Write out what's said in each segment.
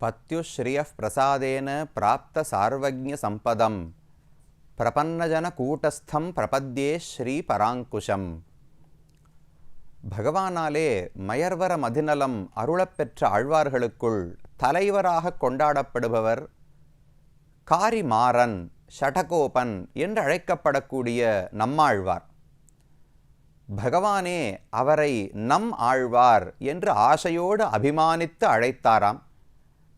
பத்யுஸ்ரீய பிரசாதேன பிராப்த சார்வஜ சம்பதம் பிரபன்னஜன கூட்டஸ்தம் பிரபத்யே ஸ்ரீ பராங்குஷம் பகவானாலே மயர்வர மதிநலம் அருளப்பெற்ற ஆழ்வார்களுக்குள் தலைவராக கொண்டாடப்படுபவர் காரிமாறன் ஷடகோபன் என்று அழைக்கப்படக்கூடிய நம்மாழ்வார் பகவானே அவரை நம் ஆழ்வார் என்று ஆசையோடு அபிமானித்து அழைத்தாராம்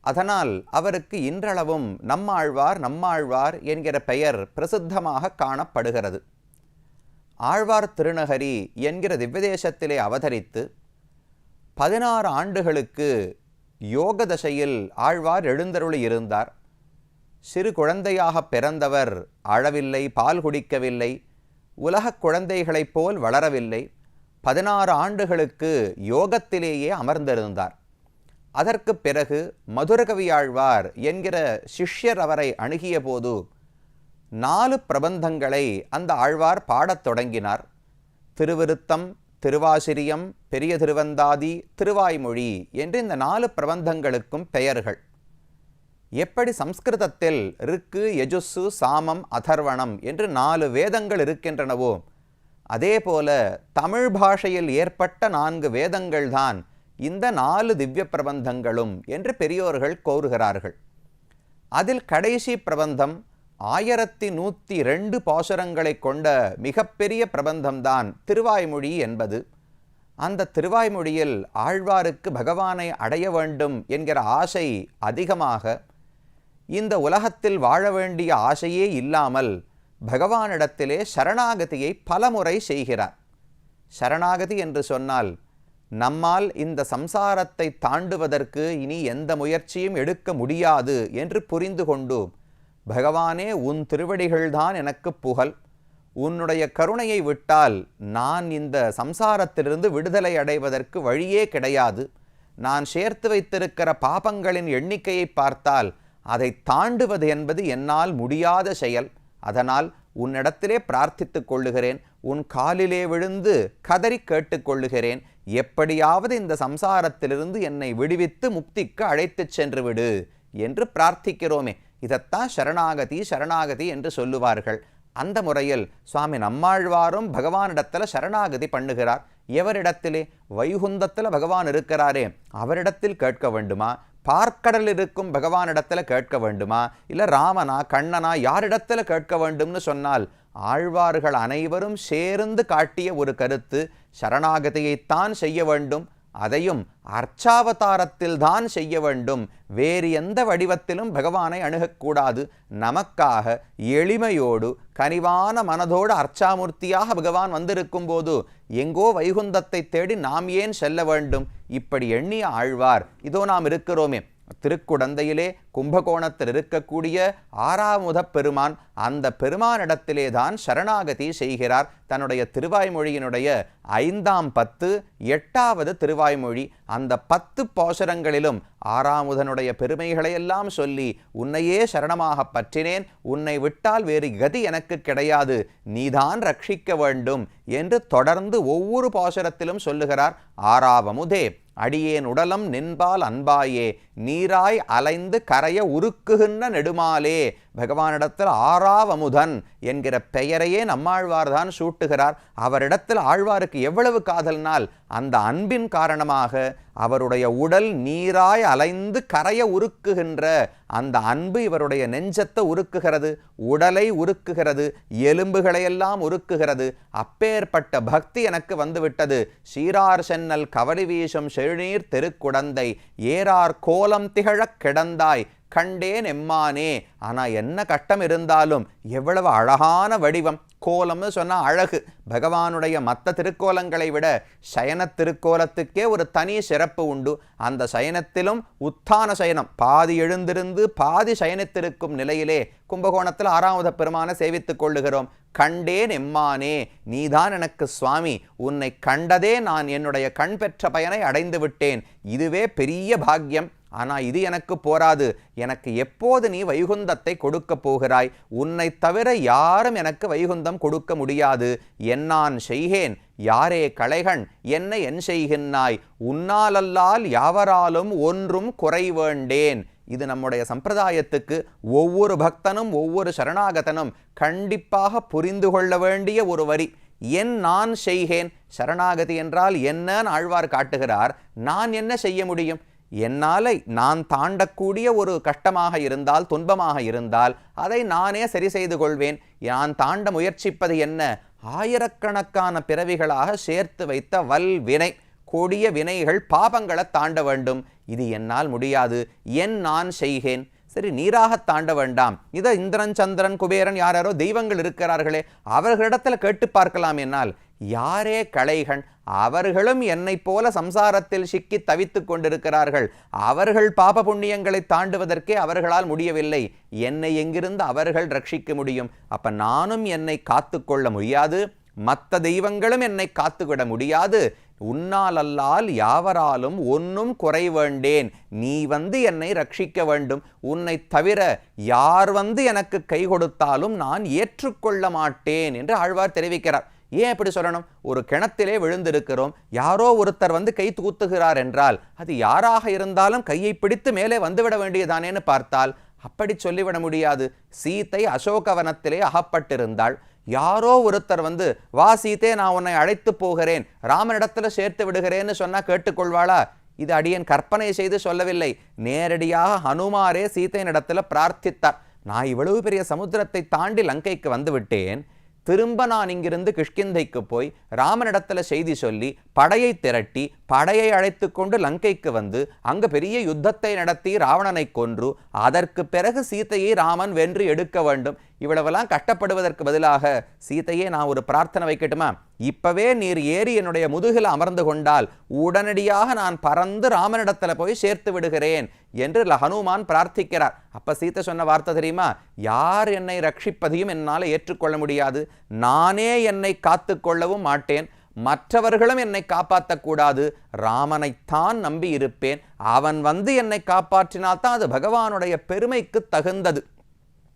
அதனால் அவருக்கு இன்றளவும் நம்மாழ்வார் நம்மாழ்வார் என்கிற பெயர் பிரசித்தமாக காணப்படுகிறது. ஆழ்வார் திருநகரி என்கிற திவ்யதேசத்திலே அவதரித்து பதினாறு ஆண்டுகளுக்கு யோக தசையில் ஆழ்வார் எழுந்தருளி இருந்தார். சிறு குழந்தையாக பிறந்தவர் அழவில்லை பால் குடிக்கவில்லை உலகக் குழந்தைகளைப் போல் வளரவில்லை. பதினாறு ஆண்டுகளுக்கு யோகத்திலேயே அமர்ந்திருந்தார். அதற்கு பிறகு மதுரகவியாழ்வார் என்கிற சிஷ்யர் அவரை அணுகிய போது நாலு பிரபந்தங்களை அந்த ஆழ்வார் பாடத் தொடங்கினார். திருவிருத்தம் திருவாசிரியம் பெரிய திருவந்தாதி திருவாய்மொழி என்று இந்த நாலு பிரபந்தங்களுக்கும் பெயர்கள். எப்படி சம்ஸ்கிருதத்தில் ருக்கு யஜுஸ்ஸு சாமம் அதர்வணம் என்று நாலு வேதங்கள் இருக்கின்றனவோ அதேபோல தமிழ் பாஷையில் ஏற்பட்ட நான்கு வேதங்கள்தான் இந்த நாலு திவ்ய பிரபந்தங்களும் என்று பெரியோர்கள் கோருகிறார்கள். அதில் கடைசி பிரபந்தம் ஆயிரத்தி நூற்றி ரெண்டு பாசுரங்களை கொண்ட மிகப்பெரிய பிரபந்தம்தான் திருவாய்மொழி என்பது. அந்த திருவாய்மொழியில் ஆழ்வாருக்கு பகவானை அடைய வேண்டும் என்கிற ஆசை அதிகமாக. இந்த உலகத்தில் வாழ வேண்டிய ஆசையே இல்லாமல் பகவானிடத்திலே சரணாகதியை பலமுறை செய்கிறார். சரணாகதி என்று சொன்னால் நம்மால் இந்த சம்சாரத்தை தாண்டுவதற்கு இனி எந்த முயற்சியும் எடுக்க முடியாது என்று புரிந்து கொண்டு பகவானே உன் திருவடிகள்தான் எனக்கு புகழ். உன்னுடைய கருணையை விட்டால் நான் இந்த சம்சாரத்திலிருந்து விடுதலை அடைவதற்கு வழியே கிடையாது. நான் சேர்த்து வைத்திருக்கிற பாபங்களின் எண்ணிக்கையை பார்த்தால் அதை தாண்டுவது என்பது என்னால் முடியாத செயல். அதனால் உன்னிடத்திலே பிரார்த்தித்துக் கொள்ளுகிறேன். உன் காலிலே விழுந்து கதறி கேட்டுக்கொள்ளுகிறேன் எப்படியாவது இந்த சம்சாரத்திலிருந்து என்னை விடுவித்து முக்திக்கு அழைத்துச் சென்று விடு என்று பிரார்த்திக்கிறோமே. இதைத்தான் சரணாகதி சரணாகதி என்று சொல்லுவார்கள். அந்த முறையில் சுவாமி நம்மாழ்வாரும் பகவானிடத்தில் சரணாகதி பண்ணுகிறார். எவரிடத்திலே? வைகுந்தத்தில் பகவான் இருக்கிறாரே. அவரிடத்தில் கேட்க வேண்டுமா? பார்க்கடல் இருக்கும் பகவானிடத்தில் கேட்க வேண்டுமா? இல்லை ராமனா கண்ணனா யாரிடத்தில் கேட்க வேண்டும்னு சொன்னால் ஆழ்வார்கள் அனைவரும் சேர்ந்து காட்டிய ஒரு கருத்து சரணாகதியைத்தான் செய்ய வேண்டும். அதையும் அர்ச்சாவதாரத்தில் தான் செய்ய வேண்டும். வேறு எந்த வடிவத்திலும் பகவானை அணுகக்கூடாது. நமக்காக எளிமையோடு கனிவான மனதோடு அர்ச்சாமூர்த்தியாக பகவான் வந்திருக்கும் போது எங்கோ வைகுந்தத்தை தேடி நாம் ஏன் செல்ல வேண்டும்? இப்படி எண்ணிய ஆழ்வார் இதோ நாம் இருக்கிறோமே. திருக்குடந்தையிலே கும்பகோணத்தில் இருக்கக்கூடிய ஆறாமுத பெருமான் அந்த பெருமானிடத்திலே தான் சரணாகதி செய்கிறார். தன்னுடைய திருவாய்மொழியினுடைய ஐந்தாம் பத்து எட்டாவது திருவாய்மொழி அந்த பத்து போஷரங்களிலும் ஆறாமுதனுடைய பெருமைகளையெல்லாம் சொல்லி உன்னையே சரணமாக பற்றினேன் உன்னை விட்டால் வேறு கதி எனக்கு கிடையாது நீதான் ரட்சிக்க வேண்டும் என்று தொடர்ந்து ஒவ்வொரு பாசுரத்திலும் சொல்லுகிறார் ஆறாவமுதே. அடியேன் உடலம் நின்பால் அன்பாயே நீராய் அலைந்து கரைய உருக்குகின்ற நெடுமாலே பகவானிடத்தில் ஆறாவமுதன் என்கிற பெயரையே நம்மாழ்வார்தான் சூட்டுகிறார். அவரிடத்தில் ஆழ்வாருக்கு எவ்வளவு காதல்னால் அந்த அன்பின் காரணமாக அவருடைய உடல் நீராய் அலைந்து கரைய உருக்குகின்ற அந்த அன்பு இவருடைய நெஞ்சத்தை உருக்குகிறது உடலை உருக்குகிறது எலும்புகளையெல்லாம் உருக்குகிறது. அப்பேற்பட்ட பக்தி எனக்கு வந்துவிட்டது. சீரார் சென்னல் கவலி வீசும் செழுநீர் திருக்குடந்தை ஏறார் கோலம் திகழக் கிடந்தாய் கண்டேன் எம்மானே. ஆனால் என்ன கஷ்டம் இருந்தாலும் எவ்வளவு அழகான வடிவம். கோலம்னு சொன்னால் அழகு. பகவானுடைய மற்ற திருக்கோலங்களை விட சயன திருக்கோலத்துக்கே ஒரு தனி சிறப்பு உண்டு. அந்த சயனத்திலும் உத்தான சயனம் பாதி எழுந்திருந்து பாதி சயனித்திருக்கும் நிலையிலே கும்பகோணத்தில் ஆறாவது பெருமான சேவித்துக் கொள்ளுகிறோம். கண்டேன் எம்மானே நீதான் எனக்கு சுவாமி. உன்னை கண்டதே நான் என்னுடைய கண் பெற்ற பயனை அடைந்து விட்டேன். இதுவே பெரிய பாக்கியம். ஆனால் இது எனக்கு போராது. எனக்கு எப்போது நீ வைகுந்தத்தை கொடுக்க போகிறாய்? உன்னை தவிர யாரும் எனக்கு வைகுந்தம் கொடுக்க முடியாது. என்னான் செய்கேன்? யாரே களைகண்? என்ன என் செய்கின்றாய்? உன்னாலல்லால் யாவராலும் ஒன்றும் குறைவேண்டேன் இது நம்முடைய சம்பிரதாயத்துக்கு ஒவ்வொரு பக்தனும் ஒவ்வொரு சரணாகதனும் கண்டிப்பாக புரிந்து கொள்ள வேண்டிய ஒரு வரி. என் நான் செய்கேன்? சரணாகதி என்றால் என்னன்னு ஆழ்வார் காட்டுகிறார். நான் என்ன செய்ய முடியும்? என்னால் நான் தாண்டக்கூடிய ஒரு கஷ்டமாக இருந்தால் துன்பமாக இருந்தால் அதை நானே சரி செய்து கொள்வேன். நான் தாண்ட முயற்சிப்பது என்ன? ஆயிரக்கணக்கான பிறவிகளாக சேர்த்து வைத்த வல் வினை கொடிய வினைகள் பாபங்களை தாண்ட வேண்டும். இது என்னால் முடியாது. என் நான் செய்கேன் சரி நீராக தாண்ட வேண்டாம். இதை இந்திரன் சந்திரன் குபேரன் யாராரோ தெய்வங்கள் இருக்கிறார்களே அவர்களிடத்தில் கேட்டு பார்க்கலாம் என்னால். யாரே களைகண் அவர்களும் என்னைப் போல சம்சாரத்தில் சிக்கி தவித்துக் கொண்டிருக்கிறார்கள். அவர்கள் பாப புண்ணியங்களை தாண்டுவதற்கே அவர்களால் முடியவில்லை. என்னை எங்கிருந்து அவர்கள் ரட்சிக்க முடியும்? அப்ப நானும் என்னை காத்துக்கொள்ள முடியாது? மற்ற தெய்வங்களும் என்னை காத்துவிட முடியாது? உன்னாலல்லால் யாவராலும் ஒன்னும் குறை வேண்டேன். நீ வந்து என்னை ரட்சிக்க வேண்டும். உன்னை தவிர யார் வந்து எனக்கு கை கொடுத்தாலும் நான் ஏற்றுக்கொள்ள மாட்டேன் என்று ஆழ்வார் தெரிவிக்கிறார். ஏன் இப்படி சொல்லணும்? ஒரு கிணத்திலே விழுந்திருக்கிறோம். யாரோ ஒருத்தர் வந்து கை தூத்துகிறார் என்றால் அது யாராக இருந்தாலும் கையை பிடித்து மேலே வந்துவிட வேண்டியதானேன்னு பார்த்தால் அப்படி சொல்லிவிட முடியாது. சீத்தை அசோகவனத்திலே அகப்பட்டிருந்தாள். யாரோ ஒருத்தர் வந்து வா சீத்தே நான் உன்னை அழைத்து போகிறேன். ராமனிடத்தில் சேர்த்து விடுகிறேன்னு சொன்னால் கேட்டுக்கொள்வாளா? இது அடியன் கற்பனை செய்து சொல்லவில்லை. நேரடியாக ஹனுமாரே சீத்தையின் இடத்துல பிரார்த்தித்தார். நான் இவ்வளவு பெரிய சமுத்திரத்தை தாண்டி லங்கைக்கு வந்து விட்டேன். திரும்ப நான் இங்கிருந்து கிஷ்கிந்தைக்கு போய் ராமனிடத்துல செய்தி சொல்லி படையை திரட்டி படையை அழைத்து கொண்டு லங்கைக்கு வந்து அங்கு பெரிய யுத்தத்தை நடத்தி ராவணனை கொன்று அதற்கு பிறகு சீதையை ராமன் வென்று எடுக்க வேண்டும் இவ்வளவெல்லாம் கஷ்டப்படுவதற்கு பதிலாக சீதையே நான் ஒரு பிரார்த்தனை வைக்கட்டுமா? இப்பவே நீர் ஏறி என்னுடைய முதுகில் அமர்ந்து கொண்டால் உடனடியாக நான் பறந்து ராமனிடத்தில் போய் சேர்த்து விடுகிறேன் என்று ஹனுமான் பிரார்த்திக்கிறார். அப்ப சீத்தை சொன்ன வார்த்தை தெரியுமா? யார் என்னை ரட்சிப்பதையும் என்னால் ஏற்றுக்கொள்ள முடியாது. நானே என்னை காத்து கொள்ளவும் மாட்டேன். மற்றவர்களும் என்னை காப்பாற்றக்கூடாது ராமனைத்தான் நம்பி இருப்பேன் அவன் வந்து என்னை காப்பாற்றினால்தான் அது பகவானுடைய பெருமைக்கு தகுந்தது.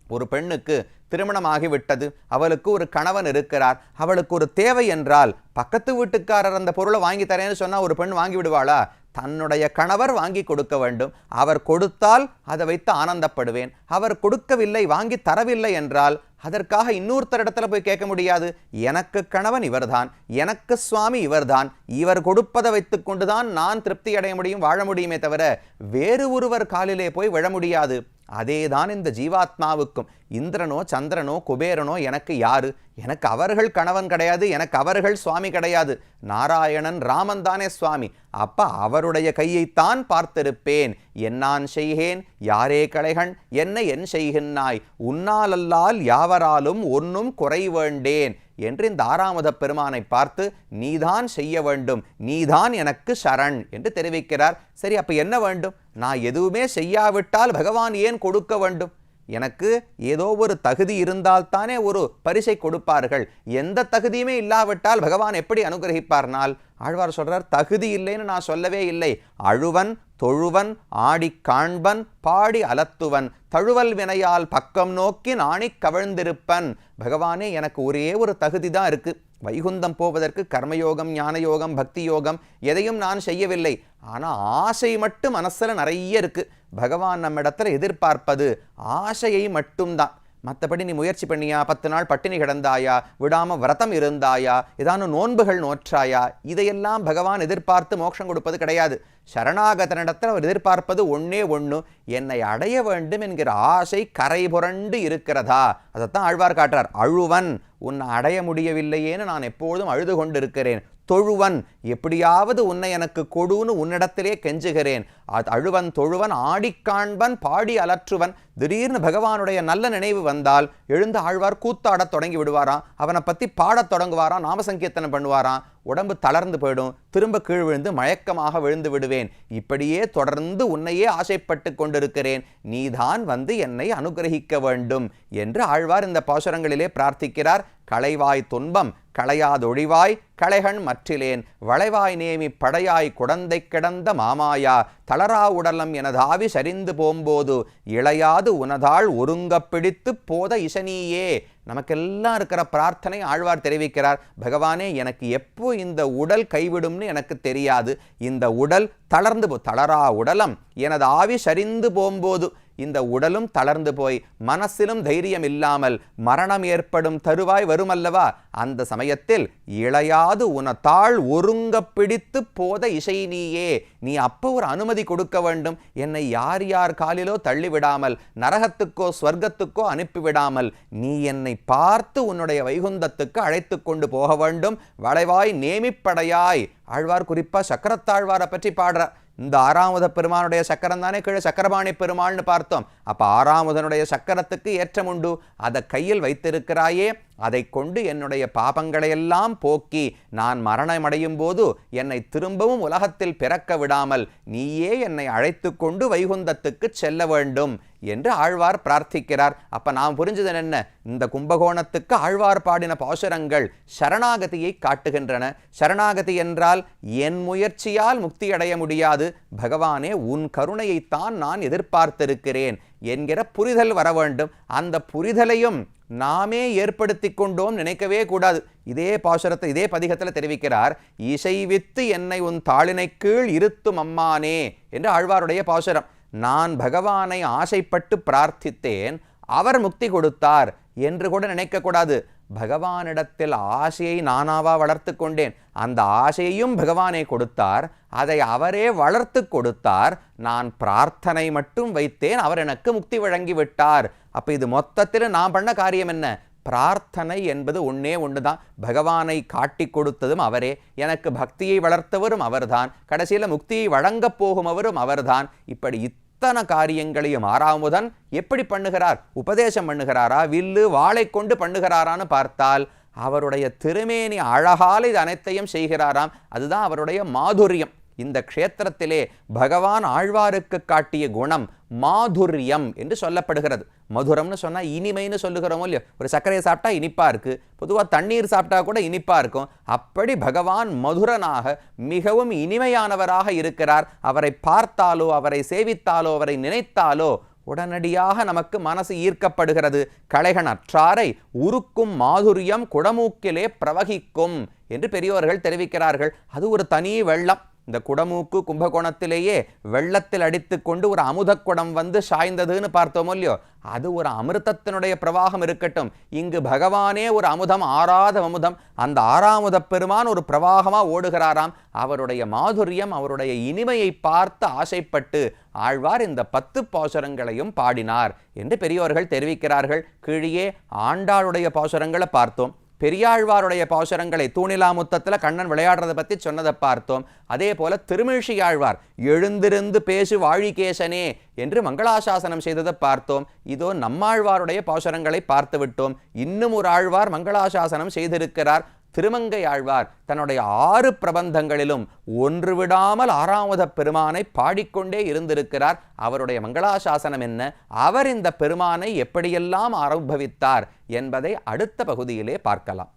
ஒரு பெண்ணுக்கு திருமணமாகிவிட்டது. அவளுக்கு ஒரு கணவன் இருக்கிறார். அவளுக்கு ஒரு தேவை என்றால் பக்கத்து வீட்டுக்காரர் அந்த பொருளை வாங்கி தரேன்னு சொன்னால் ஒரு பெண் வாங்கி விடுவாளா? தன்னுடைய கணவர் வாங்கி கொடுக்க வேண்டும். அவர் கொடுத்தால் அதை வைத்து ஆனந்தப்படுவேன். அவர் கொடுக்கவில்லை வாங்கி தரவில்லை என்றால் அதற்காக இன்னொருத்தரிடத்துல போய் கேட்க முடியாது. எனக்கு கணவன் இவர்தான். எனக்கு சுவாமி இவர்தான். இவர் கொடுப்பதை வைத்துக்கொண்டுதான் நான் திருப்தி அடைய முடியும் வாழ முடியுமே தவிர வேறு ஒருவர் காலிலே போய் விழ முடியாது. அதேதான் இந்த ஜீவாத்மாவுக்கும். இந்திரனோ சந்திரனோ குபேரனோ எனக்கு யாரு? எனக்கு அவர்கள் கணவன் கிடையாது எனக்கு அவர்கள் சுவாமி கிடையாது. நாராயணன் ராமன் தானே சுவாமி. அப்ப அவருடைய கையைத்தான் பார்த்திருப்பேன். என்னான் செய்கேன்? யாரே களைகண்? என்ன என் செய்கின்றாய்? உன்னாலல்லால் யாவராலும் ஒன்னும் குறை வேண்டேன் என்று இந்த ஆறாமத பெருமானை பார்த்து நீதான் செய்ய வேண்டும். நீதான் எனக்கு சரண் என்று தெரிவிக்கிறார். சரி அப்ப என்ன வேண்டும்? நான் எதுவுமே செய்யாவிட்டால் பகவான் ஏன் கொடுக்க வேண்டும்? எனக்கு ஏதோ ஒரு தகுதி இருந்தால்தானே ஒரு பரிசை கொடுப்பார்கள். எந்த தகுதியுமே இல்லாவிட்டால் பகவான் எப்படி அனுகிரகிப்பார்னால்? ஆழ்வார் சொல்றார் தகுதி இல்லைன்னு நான் சொல்லவே இல்லை. அழுவன் தொழுவன் ஆடி காண்பன் பாடி அலத்துவன். தழுவல் வினையால் பக்கம் நோக்கி நாணி கவிழ்ந்திருப்பன். பகவானே எனக்கு ஒரே ஒரு தகுதி தான் இருக்கு. வைகுந்தம் போவதற்கு கர்மயோகம் ஞானயோகம் பக்தி யோகம் எதையும் நான் செய்யவில்லை. ஆனால் ஆசை மட்டும் மனசில் நிறைய இருக்குது பகவான் நம்மிடத்துல எதிர்பார்ப்பது ஆசையை மட்டும்தான். மற்றபடி நீ முயற்சி பண்ணியா பத்து நாள் பட்டினி கிடந்தாயா விடாமல் விரதம் இருந்தாயா ஏதான நோன்புகள் நோற்றாயா இதையெல்லாம் பகவான் எதிர்பார்த்து மோட்சம் கொடுப்பது கிடையாது. சரணாகதனிடத்தில் அவர் எதிர்பார்ப்பது ஒன்றே ஒன்று என்னை அடைய வேண்டும் என்கிற ஆசை கரை புரண்டு இருக்கிறதா? அதைத்தான் ஆழ்வார் காட்டுறார். அழுவன் உன்னை அடைய முடியவில்லையேன்னு நான் எப்பொழுதும் அழுது கொண்டிருக்கிறேன். தொழுவன் எப்படியாவது உன்னை எனக்கு கொடுன்னு உன்னிடத்திலே கெஞ்சுகிறேன். அது அழுவன் தொழுவன் ஆடிக்காண்பன் பாடி அலற்றுவன். திடீர்னு பகவானுடைய நல்ல நினைவு வந்தால் எழுந்து ஆழ்வார் கூத்தாடத் தொடங்கி விடுவாராம். அவனை பற்றி பாடத் தொடங்குவாராம் நாமசங்கீர்த்தனம் பண்ணுவாராம். உடம்பு தளர்ந்து போயிடும். திரும்ப கீழ் விழுந்து மயக்கமாக விழுந்து விடுவேன். இப்படியே தொடர்ந்து உன்னையே ஆசைப்பட்டு கொண்டிருக்கிறேன். நீதான் வந்து என்னை அனுகிரகிக்க வேண்டும் என்று ஆழ்வார் இந்த பாசுரங்களிலே பிரார்த்திக்கிறார். களைவாய் துன்பம் களையாதொழிவாய் களைகண் மற்றிலேன் வளைவாய் நேமி படையாய் குடந்தை கிடந்த மாமாயா தளரா உடலம் எனதாவி சரிந்து போம்போது இளையாது உனதாள் ஒருங்கப் பிடித்து போத இசனியே. நமக்கெல்லாம் இருக்கிற பிரார்த்தனை ஆழ்வார் தெரிவிக்கிறார். பகவானே எனக்கு எப்போ இந்த உடல் கைவிடும்னு எனக்கு தெரியாது. இந்த உடல் தளர்ந்து போ தளரா உடலம் எனது ஆவி சரிந்து போம்போது இந்த உடலும் தளர்ந்து போய் மனசிலும் தைரியம் இல்லாமல் மரணம் ஏற்படும் தருவாய் வருமல்லவா? அந்த சமயத்தில் இளையாது உனத்தாள் ஒருங்க பிடித்து போத இசை நீயே. நீ அப்போ ஒரு அனுமதி கொடுக்க வேண்டும். என்னை யார் யார் காலிலோ தள்ளிவிடாமல் நரகத்துக்கோ ஸ்வர்க்கத்துக்கோ அனுப்பிவிடாமல் நீ என்னை பார்த்து உன்னுடைய வைகுந்தத்துக்கு அழைத்து கொண்டு போக வேண்டும். வளைவாய் நேமிப்படையாய். ஆழ்வார் குறிப்பா சக்கரத்தாழ்வாரை பற்றி பாடுறார். இந்த ஆறாமுத பெருமானுடைய சக்கரம் தானே கீழே? சக்கரபாணி பெருமாள்னு பார்த்தோம். அப்போ ஆறாமுதனுடைய சக்கரத்துக்கு ஏற்றம் உண்டு. அதை கையில் வைத்திருக்கிறாயே அதை கொண்டு என்னுடைய பாபங்களையெல்லாம் போக்கி நான் மரணமடையும் போது என்னை திரும்பவும் உலகத்தில் பிறக்க விடாமல் நீயே என்னை அழைத்து கொண்டு வைகுந்தத்துக்கு செல்ல வேண்டும் என்று ஆழ்வார் பிரார்த்திக்கிறார். அப்ப நாம் புரிஞ்சது என்ன? இந்த கும்பகோணத்துக்கு ஆழ்வார் பாடின பாசுரங்கள் சரணாகதியை காட்டுகின்றன. சரணாகதி என்றால் என் முயற்சியால் முக்தி அடைய முடியாது. பகவானே உன் கருணையைத்தான் நான் எதிர்பார்த்திருக்கிறேன். என்கிற புரிதல் வர வேண்டும். அந்த புரிதலையும் நாமே ஏற்படுத்தி கொண்டோம் நினைக்கவே கூடாது. இதே பாசுரத்தை இதே பதிகத்தில் தெரிவிக்கிறார் இசைவித்து என்னை உன் தாளினை கீழ் இருத்தும் அம்மானே என்று ஆழ்வாருடைய பாசுரம். நான் பகவானை ஆசைப்பட்டு பிரார்த்தித்தேன் அவர் முக்தி கொடுத்தார் என்று கூட நினைக்கக்கூடாது பகவானிடத்தில் ஆசையை நானாவா வளர்த்து கொண்டேன்? அந்த ஆசையையும் பகவானே கொடுத்தார். அதை அவரே வளர்த்து கொடுத்தார். நான் பிரார்த்தனை மட்டும் வைத்தேன். அவர் எனக்கு முக்தி வழங்கி விட்டார் அப்போ இது மொத்தத்தில் நான் பண்ண காரியம் என்ன? பிரார்த்தனை என்பது ஒன்றே ஒன்று தான் பகவானை காட்டி கொடுத்ததும் அவரே. எனக்கு பக்தியை வளர்த்தவரும் அவர்தான். கடைசியில் முக்தியை வழங்கப் போகுமவரும் அவர்தான். இப்படி அத்தனை காரியங்களையும் ஆறாமுதன் எப்படி பண்ணுகிறார்? உபதேசம் பண்ணுகிறாரா? வில்லு வாளை கொண்டு பண்ணுகிறாரான்னு பார்த்தால் அவருடைய திருமேனி அழகால் இது அனைத்தையும் செய்கிறாராம். அதுதான் அவருடைய மாதுரியம். இந்த க்ஷேத்திரத்திலே பகவான் ஆழ்வாருக்கு காட்டிய குணம் மாதுரியம் என்று சொல்லப்படுகிறது. மதுரம்னு சொன்னால் இனிமைன்னு சொல்லுகிறோமோ இல்லையோ? ஒரு சர்க்கரையை சாப்பிட்டா இனிப்பா இருக்கு. பொதுவாக தண்ணீர் சாப்பிட்டா கூட இனிப்பா இருக்கும். அப்படி பகவான் மதுரனாக மிகவும் இனிமையானவராக இருக்கிறார். அவரை பார்த்தாலோ அவரை சேவித்தாலோ அவரை நினைத்தாலோ உடனடியாக நமக்கு மனசு ஈர்க்கப்படுகிறது. களைகன் அற்றாரை உருக்கும் மாதுரியம் குடமூக்கிலே பிரவகிக்கும் என்று பெரியோர்கள் தெரிவிக்கிறார்கள். அது ஒரு தனி வெள்ளம். இந்த குடமூக்கு கும்பகோணத்திலேயே வெள்ளத்தில் அடித்து கொண்டு ஒரு அமுதக் குடம் வந்து சாய்ந்ததுன்னு பார்த்தோமோ இல்லையோ? அது ஒரு அமிர்தத்தினுடைய பிரவாகம் இருக்கட்டும். இங்கு பகவானே ஒரு அமுதம் ஆறாத அமுதம் அந்த ஆறாமுத பெருமான் ஒரு பிரவாகமாக ஓடுகிறாராம். அவருடைய மாதுரியம் அவருடைய இனிமையை பார்த்து ஆசைப்பட்டு ஆழ்வார் இந்த பத்து பாசுரங்களையும் பாடினார் என்று பெரியோர்கள் தெரிவிக்கிறார்கள். கீழே ஆண்டாளுடைய பாசுரங்களை பார்த்தோம். பெரியாழ்வாருடைய பாசுரங்களை தூணிலாமுத்தத்தில் கண்ணன் விளையாடுறதை பற்றி சொன்னதை பார்த்தோம். அதே போல திருமிழியாழ்வார் எழுந்திருந்து பேசு வாழிகேசனே என்று மங்களாசாசனம் செய்ததை பார்த்தோம். இதோ நம்மாழ்வாருடைய பாசுரங்களை பார்த்து விட்டோம். இன்னும் ஒரு ஆழ்வார் மங்களாசாசனம் செய்திருக்கிறார். திருமங்கை ஆழ்வார் தன்னுடைய ஆறு பிரபந்தங்களிலும் ஒன்று விடாமல் ஆறாவத பெருமானை பாடிக்கொண்டே இருந்திருக்கிறார். அவருடைய மங்களாசாசனம் என்ன? அவர் இந்த பெருமானை எப்படியெல்லாம் அனுபவித்தார் என்பதை அடுத்த பகுதியிலே பார்க்கலாம்.